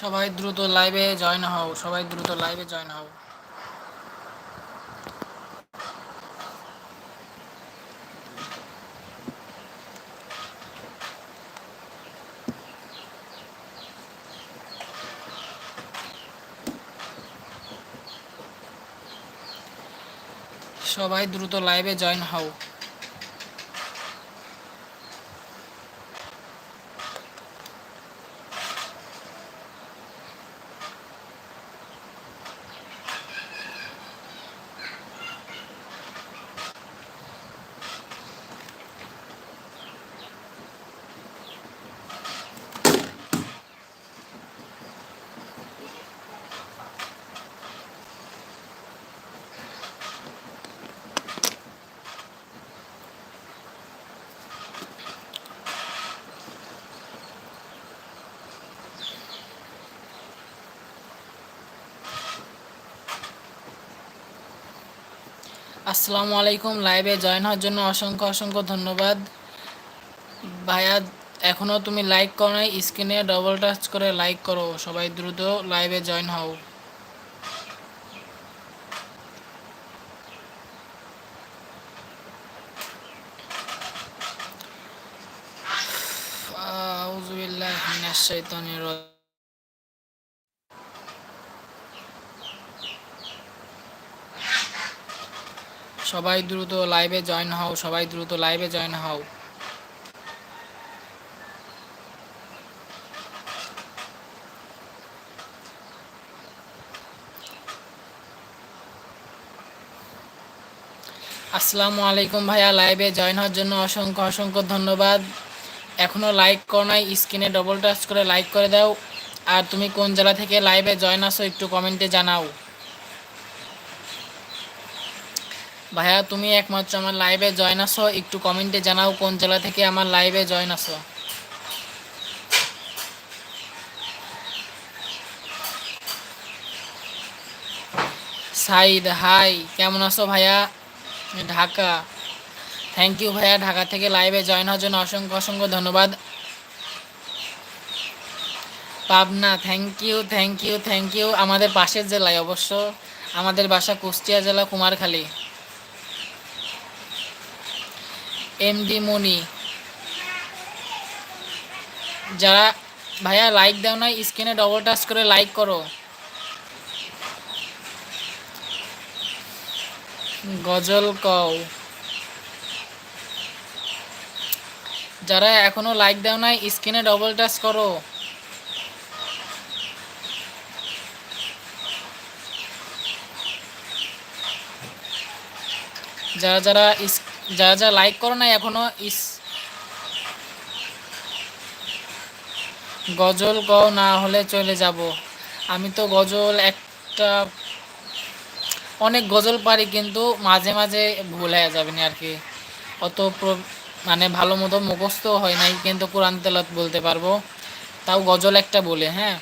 সবাই দ্রুত লাইভে জয়েন হও, সবাই দ্রুত লাইভে জয়েন হও। সবাই দ্রুত লাইভে জয়েন হও। আসসালামু আলাইকুম। লাইভে জয়েন হওয়ার জন্য অসংখ্য অসংখ্য ধন্যবাদ। ভাইয়া এখনও তুমি লাইক করো নাই, স্ক্রিনে ডবল টাচ করে লাইক করো। সবাই দ্রুত লাইভে জয়েন হও। আউযু বিল্লাহি সবাই দ্রুত লাইভে জয়েন হও, সবাই দ্রুত লাইভে জয়েন হও। আসসালামু আলাইকুম ভাইয়া, লাইভে জয়েন হওয়ার জন্য অসংখ্য অসংখ্য ধন্যবাদ। এখনও লাইক করো নাই, স্ক্রিনে ডবল টাচ করে লাইক করে দাও। আর তুমি কোন জেলা থেকে লাইভে জয়েন আসো একটু কমেন্টে জানাও। ভাইয়া, তুমি একমাত্র আমার লাইভে জয়েন আসো একটু কমেন্টে জানাও কোন জেলা থেকে আমার লাইভে জয়েন আসো সাইদ হাই কেমন আছো ভাইয়া? ঢাকা। থ্যাংক ইউ ভাইয়া, ঢাকা থেকে লাইভে জয়েন হওয়ার জন্য অসংখ্য অসংখ্য ধন্যবাদ। Pabna thank you thank you thank you আমাদের পাশের জেলায় অবশ্য। আমাদের বাসা কুষ্টিয়া জেলা, কুমারখালী। এমডি মনি যারা ভাইয়া লাইক দাও না স্ক্রিনে ডবল টাচ করে লাইক করো। গজল কও। যারা এখনও লাইক দাও না স্ক্রিনে ডবল টাচ করো। যারা যারা যারা যারা লাইক করো না এখনও, ইস। গজল কও না হলে চলে যাব। আমি তো গজল একটা, অনেক গজল পারি কিন্তু মাঝে মাঝে ভুল হয়ে যাবে না আর কি। অত মানে ভালো মতো মুখস্থ হয় নাই, কিন্তু কোরআন তেলত বলতে পারব। তাও গজল একটা বলে হ্যাঁ।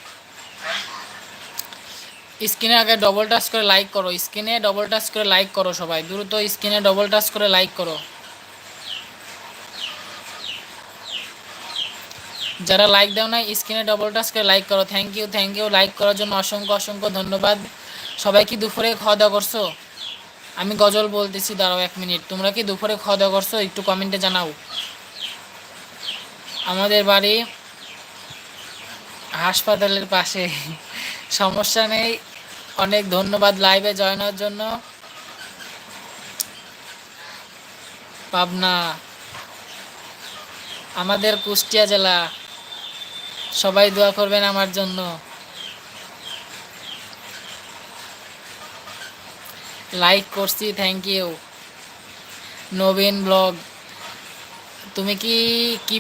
স্ক্রিনে আগে ডবল টাচ করে লাইক করো। স্ক্রিনে ডবল টাচ করে লাইক করো সবাই। দ্রুত স্ক্রিনে ডবল টাচ করে লাইক করো। যারা লাইক দাও না স্ক্রিনে ডবল টাচ করে লাইক করো। Thank you thank you like করার জন্য অসংখ্য অসংখ্য ধন্যবাদ। সবাই কি দুপুরে খাওয়া দাওয়া করছ? আমি গজল বলতেছি, দাঁড়াও এক মিনিট। তোমরা কি দুপুরে খাওয়া দাওয়া করছ? একটু কমেন্টে জানাও। আমাদের বাড়ি হাসপাতালের পাশে। সমস্যা নেই। অনেক ধন্যবাদ লাইভে জয়েন হওয়ার জন্য। পাবনা, আমাদের কুষ্টিয়া জেলা, সবাই দোয়া করবেন আমার জন্য। লাইক করছি থ্যাংক ইউ নবীন ব্লগ তুমি কি কি,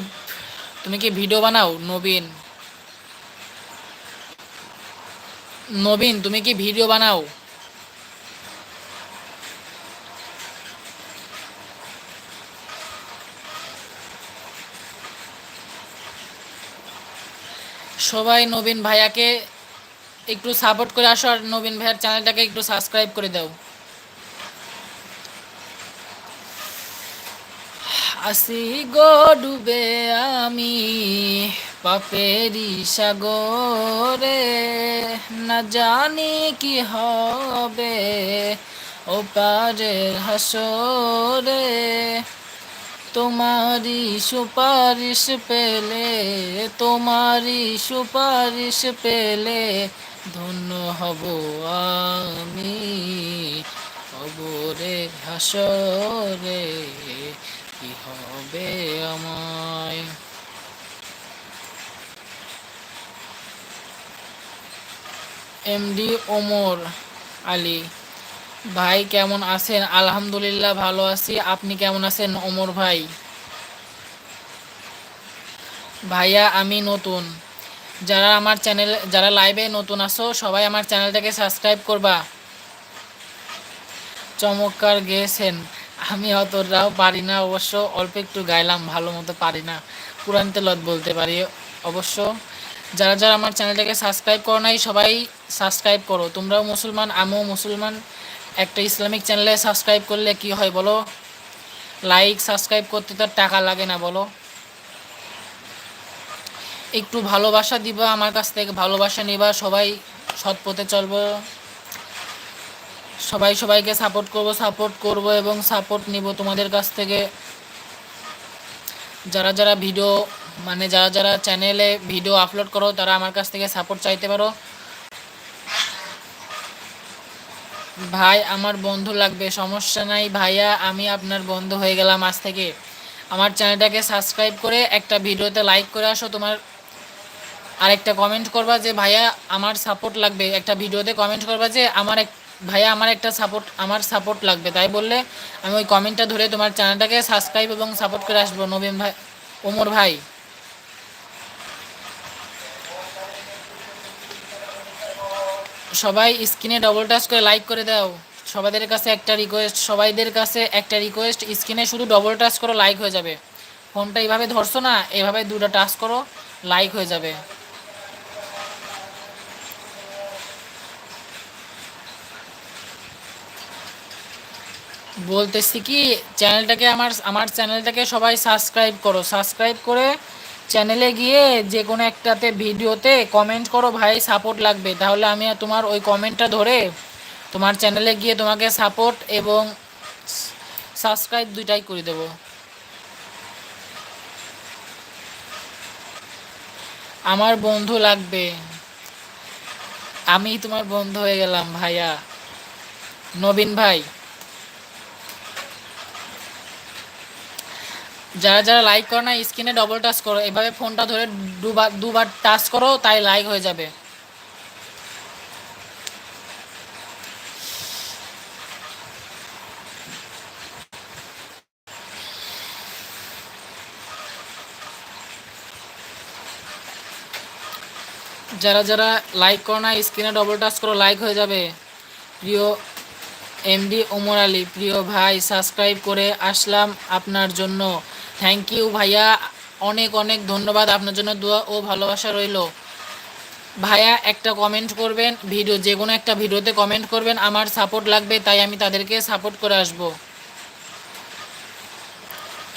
তুমি কি ভিডিও বানাও? নবীন। নবীন, তুমি কি ভিডিও বানাও? সবাই নবীন ভাইয়াকে একটু সাপোর্ট করে আসো আর নবীন ভাইয়ার চ্যানেলটাকে একটু সাবস্ক্রাইব করে দাও। আসি গো ডুবে আমি। পাপেরি সাগরে না জানি কি হবে। ও পারের হাসরে তোমারি সুপারিশ পেলে তোমারি সুপারিশ পেলে ধন্য হব আমি। অবরে হাসরে কি হবে আমায়? এমডি ওমর আলী। ভাই, কেমন আছেন? আলহামদুলিল্লাহ ভালো আছি। আপনি কেমন আছেন ওমর ভাই? ভাইয়া, আমি নতুন। যারা আমার চ্যানেল, যারা লাইভে নতুন আসো সবাই আমার চ্যানেলটাকে সাবস্ক্রাইব করবা। চমৎকার গেয়েছেন। আমি অতটাও পারি না, অবশ্য অল্প একটু গাইলাম, ভালো মতো পারি না। কোরআন তেলত বলতে পারি। অবশ্য যারা যারা আমার চ্যানেলটাকে সাবস্ক্রাইব করো নাই, সবাই সাবস্ক্রাইব করো। তোমরাও মুসলমান, আমিও মুসলমান। একটা ইসলামিক চ্যানেলে সাবস্ক্রাইব করলে কি হয় বলো? লাইক সাবস্ক্রাইব করতে তো টাকা লাগে না বলো। একটু ভালোবাসা দিবা, আমার কাছ থেকে ভালোবাসা নিবা, সবাই সৎ পথে চলবো। সবাই সবাইকে সাপোর্ট করব সাপোর্ট করব এবং সাপোর্ট নিব তোমাদের কাছ থেকে। যারা যারা ভিডিও মানে যারা যারা চ্যানেলে ভিডিও আপলোড করো, তারা আমার কাছ থেকে সাপোর্ট চাইতে পারো। ভাই, আমার বন্ধু লাগবে, সমস্যা নাই। ভাইয়া, আমি আপনার বন্ধু হয়ে গেলাম আজ থেকে। আমার চ্যানেলটাকে সাবস্ক্রাইব করে একটা ভিডিওতে লাইক করে আসো। তোমার আর একটা কমেন্ট করবা যে, ভাইয়া, আমার সাপোর্ট লাগবে। একটা ভিডিওতে কমেন্ট করবা যে, আমার এক ভাইয়া, আমার একটা সাপোর্ট আমার সাপোর্ট লাগবে। তাই বললে আমি ওই কমেন্টটা ধরে তোমার চ্যানেলটাকে সাবস্ক্রাইব এবং সাপোর্ট করে আসব। নবীন ভাই, ওমর ভাই। সবাই স্ক্রিনে ডবল টাচ করে লাইক করে দাও। সবাইদের কাছে একটা রিকোয়েস্ট সবাইদের কাছে একটা রিকোয়েস্ট স্ক্রিনে শুধু ডবল টাচ করো লাইক হয়ে যাবে। ফোনটা এইভাবে ধরছো না এভাবে দুটো টাচ করো লাইক হয়ে যাবে। বলতেছি কি চ্যানেলটাকে আমার আমার চ্যানেলটাকে সবাই সাবস্ক্রাইব করো। সাবস্ক্রাইব করে চ্যানেলে গিয়ে যে কোনো একটাতে ভিডিওতে কমেন্ট করো, ভাই সাপোর্ট লাগবে। তাহলে আমি তোমার ওই কমেন্টটা ধরে তোমার চ্যানেলে গিয়ে তোমাকে সাপোর্ট এবং সাবস্ক্রাইব দুইটাই করে দেব। আমার বন্ধু লাগবে। আমি তোমার বন্ধু হয়ে গেলাম, ভাইয়া। নবীন ভাই। যারা যারা লাইক করো না স্ক্রিনে ডবল টাচ করো। এভাবে ফোনটা ধরে দুবার দুবার টাচ করো, তাই লাইক হয়ে যাবে। যারা যারা লাইক করো না স্ক্রিনে ডবল টাচ করো লাইক হয়ে যাবে। প্রিয় এমডি ওমর আলী, প্রিয় ভাই সাবস্ক্রাইব করে আসলাম আপনার জন্য। থ্যাংক ইউ ভাইয়া। অনেক অনেক ধন্যবাদ। আপনার জন্য দোয়া ও ভালোবাসা রইল। ভাইয়া, একটা কমেন্ট করবেন। ভিডিও, যে কোনো একটা ভিডিওতে কমেন্ট করবেন। আমার সাপোর্ট লাগবে, তাই আমি তাদেরকে সাপোর্ট করে আসব।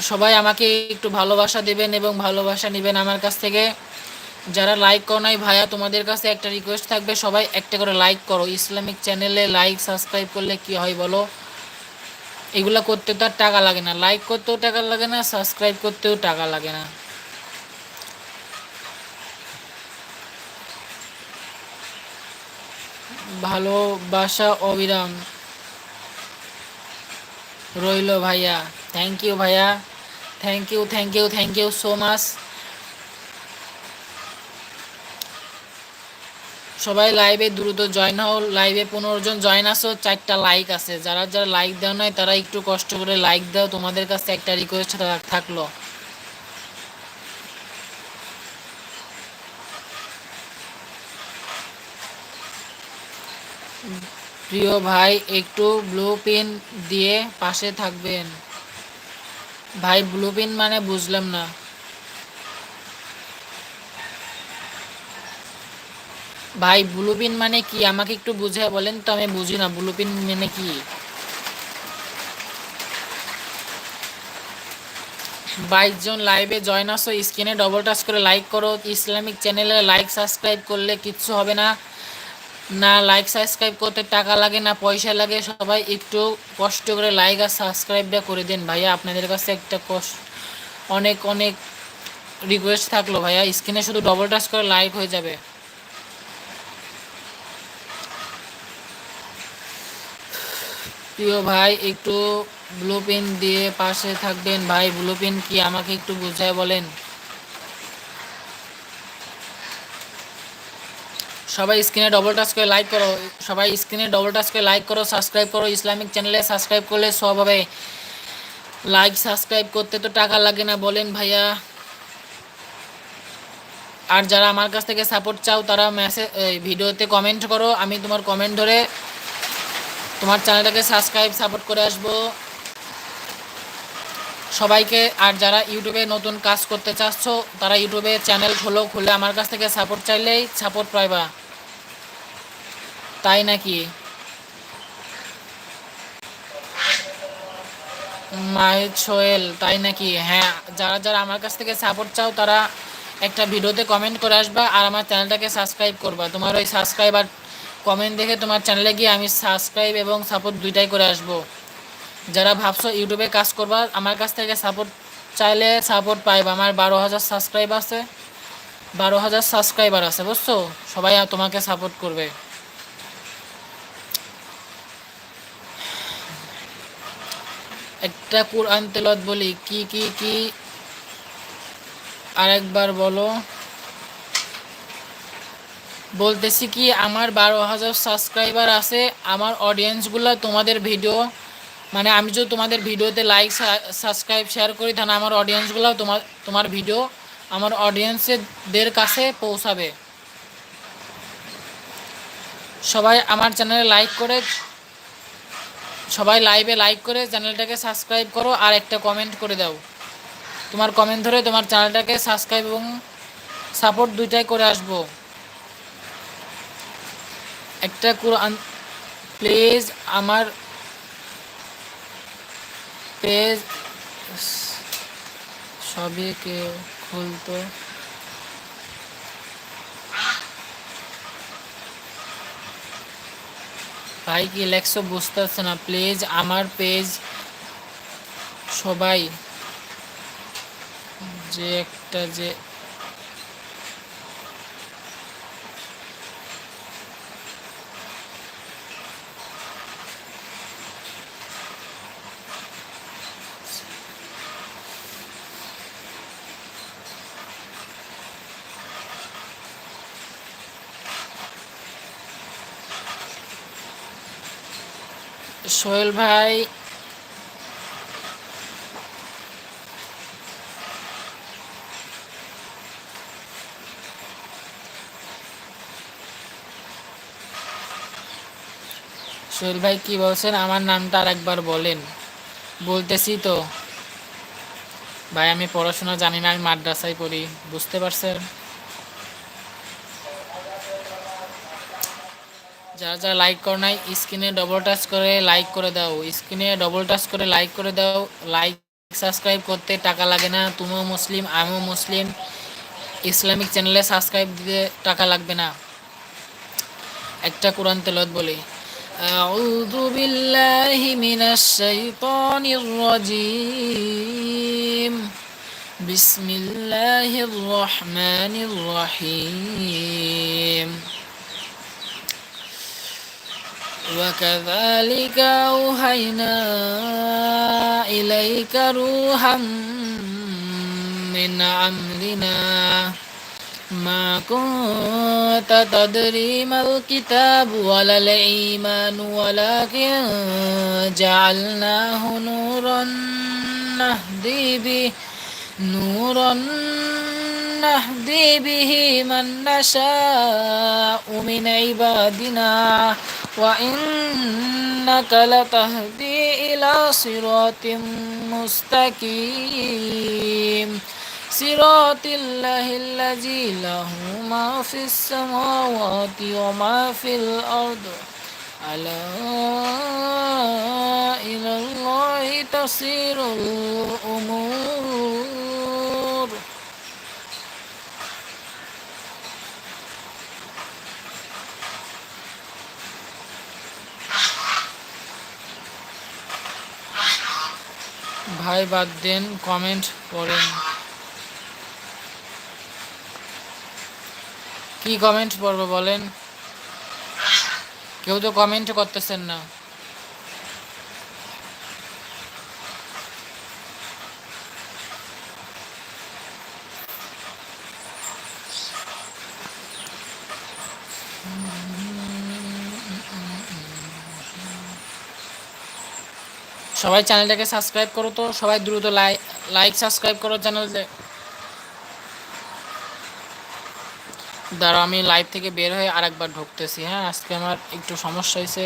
সবাই আমাকে একটু ভালোবাসা দেবেন এবং ভালোবাসা নেবেন আমার কাছ থেকে। যারা লাইক করো নাই, ভাইয়া, তোমাদের কাছে একটা রিকোয়েস্ট থাকবে। সবাই একটা করে লাইক করো। ইসলামিক চ্যানেলে লাইক সাবস্ক্রাইব করলে কি হয় বলো? এগুলো করতে তো আর টাকা লাগে না। লাইক করতেও টাকা লাগে না সাবস্ক্রাইব করতেও টাকা লাগে না। ভালোবাসা, অবিরাম রইল ভাইয়া। থ্যাংক ইউ ভাইয়া। Thank you thank you thank you so much সবাই লাইভে দ্রুত জয়েন হও। লাইভে পনেরো জন জয়েন আসো চারটা লাইক আছে। যারা যারা লাইক দেওয়া নয় তারা একটু কষ্ট করে লাইক দাও। তোমাদের কাছে একটা রিকোয়েস্ট থাকল। প্রিয় ভাই, একটু ব্লু পিন দিয়ে পাশে থাকবেন। ভাই ব্লু পিন মানে বুঝলাম না। ভাই ব্লুপিন মানে কি? আমাকে একটু বুঝে বলেন তো, আমি বুঝি না ব্লুপিন মানে কি? বাইশ জন লাইভে জয়েন আসো স্ক্রিনে ডবল টাচ করে লাইক করো। ইসলামিক চ্যানেলে লাইক সাবস্ক্রাইব করলে কিচ্ছু হবে না। না লাইক সাবস্ক্রাইব করতে টাকা লাগে, না পয়সা লাগে, সবাই একটু কষ্ট করে লাইক আর সাবস্ক্রাইবটা করে দিন। ভাইয়া, আপনাদের কাছে একটা কষ্ট অনেক অনেক রিকোয়েস্ট থাকল, ভাইয়া। স্ক্রিনে শুধু ডবল টাচ করে লাইক হয়ে যাবে। প্রিয় ভাই, একটু ব্লু পেন দিয়ে পাশে থাকবেন। ভাই ব্লু পেন কি আমাকে একটু বুঝায় বলেন? সবাই স্ক্রিনে ডবল টাচ করে লাইক করো। সবাই স্ক্রিনে ডবল টাচ করে লাইক করো সাবস্ক্রাইব করো। ইসলামিক চ্যানেলে সাবস্ক্রাইব করলে সব হবে লাইক সাবস্ক্রাইব করতে তো টাকা লাগে না বলেন ভাইয়া। আর যারা আমার কাছ থেকে সাপোর্ট চাও, তারা মেসেজ ভিডিওতে কমেন্ট করো। আমি তোমার কমেন্ট ধরে তোমার চ্যানেলটাকে সাবস্ক্রাইব, সাপোর্ট করে আসব। সবাইকে, আর যারা ইউটিউবে নতুন কাজ করতে চাচ্ছ, তারা ইউটিউবে চ্যানেল খোলো, খুলে আমার কাছ থেকে সাপোর্ট চাইলেই সাপোর্ট পাইবা। তাই নাকি? মাহিদ সোহেল, তাই নাকি? হ্যাঁ যারা যারা আমার কাছ থেকে সাপোর্ট চাও, তারা একটা ভিডিওতে কমেন্ট করে আসবা, আর আমার চ্যানেলটাকে সাবস্ক্রাইব করবা। তোমার ওই সাবস্ক্রাইব আর কমেন্ট দেখে তোমার চ্যানেলে গিয়ে আমি সাবস্ক্রাইব এবং সাপোর্ট দুইটাই করে আসব। যারা ভাবছ ইউটিউবে কাজ করবা, আমার কাছ থেকে সাপোর্ট চাইলে সাপোর্ট পাইবা। আমার বারো হাজার সাবস্ক্রাইব আছে। বারো হাজার সাবস্ক্রাইবার আছে, বুঝছ? সবাই তোমাকে সাপোর্ট করবে। একটা কোরআন তেলত বলি, কি কি কি? আরেকবার বলো। বলতেছি কি, আমার বারো হাজার সাবস্ক্রাইবার আছে, আমার অডিয়েন্সগুলো তোমাদের ভিডিও মানে আমি যদি তোমাদের ভিডিওতে লাইক সাবস্ক্রাইব শেয়ার করি, তাহলে আমার অডিয়েন্সগুলো তোমার তোমার ভিডিও আমার অডিয়েন্সেদের কাছে পৌঁছাবে। সবাই আমার চ্যানেলে লাইক করে, সবাই লাইভে লাইক করে চ্যানেলটাকে সাবস্ক্রাইব করো আর একটা কমেন্ট করে দাও। তোমার কমেন্ট ধরে তোমার চ্যানেলটাকে সাবস্ক্রাইব এবং সাপোর্ট দুইটাই করে আসব। একটা কোরআন প্লিজ আমার পেজ সবই কেউ খুলতো? ভাই কি লেখছো বুঝতে পারছে না প্লিজ আমার পেজ সবাই যে একটা যে সোহেল ভাই। সোহেল ভাই কি বলছেন? আমার নামটা আর একবার বলেন। বলতেছি তো। ভাই, আমি পড়াশোনা জানি না, আমি মাদ্রাসায় পড়ি। বুঝতে পারছেন? যারা যারা লাইক করো নাই স্ক্রিনে ডবল টাচ করে লাইক করে দাও স্ক্রিনে ডবল টাচ করে লাইক করে দাও লাইক সাবস্ক্রাইব করতে টাকা লাগে না তুমিও মুসলিম আমিও মুসলিম ইসলামিক চ্যানেলে সাবস্ক্রাইব দিতে টাকা লাগবে না একটা কোরআন তেলত বলি أعوذ بالله من الشيطان الرجيم بسم الله الرحمن الرحيم وكذلك أوحينا إليك روحا من أمرنا. ما كنت تدري ما الكتاب ولا الإيمان ولكن جعلناه نورا نهدي به نورا نهدي به من نشاء من عبادنا. وإنك لتهدي إلى صراط مستقيم. صراط الله الذي له ما في السماوات وما في الأرض. ألا إلى الله تصير الأمور. ভাই বাদ দেন কমেন্ট করেন। কি কমেন্ট পড়ব বলেন? কেউ তো কমেন্ট করতেছেন না। সবাই চ্যানেলটাকে সাবস্ক্রাইব করো তো, সবাই দ্রুত লাইক লাইক সাবস্ক্রাইব করো চ্যানেলতে। দাঁড়াও, আমি লাইভ থেকে বের হয়ে আরেকবার ঢুকতেছি হ্যাঁ? আজকে আমার একটু সমস্যা হয়েছে